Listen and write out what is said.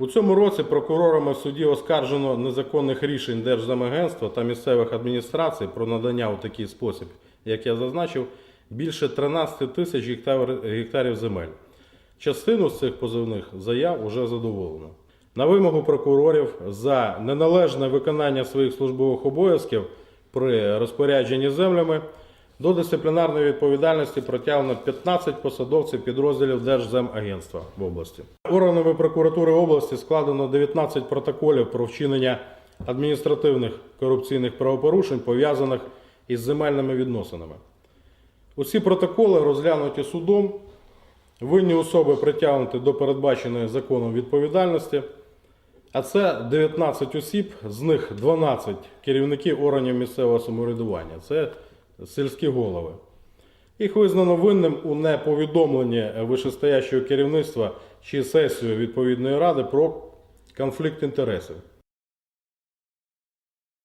У цьому році прокурорами в суді оскаржено незаконних рішень Держземагентства та місцевих адміністрацій про надання у такий спосіб, як я зазначив, більше 13 тисяч гектарів земель. Частину з цих позовних заяв уже задоволено. На вимогу прокурорів за неналежне виконання своїх службових обов'язків при розпорядженні землями до дисциплінарної відповідальності притягнено 15 посадовців підрозділів Держземагентства в області. Органами прокуратури області складено 19 протоколів про вчинення адміністративних корупційних правопорушень, пов'язаних із земельними відносинами. Усі протоколи розглянуті судом, винні особи притягнуті до передбаченої законом відповідальності. А це 19 осіб, з них 12 керівників органів місцевого самоврядування. Це сільські голови. Їх визнано винним у неповідомленні вищестоящого керівництва чи сесію відповідної ради про конфлікт інтересів.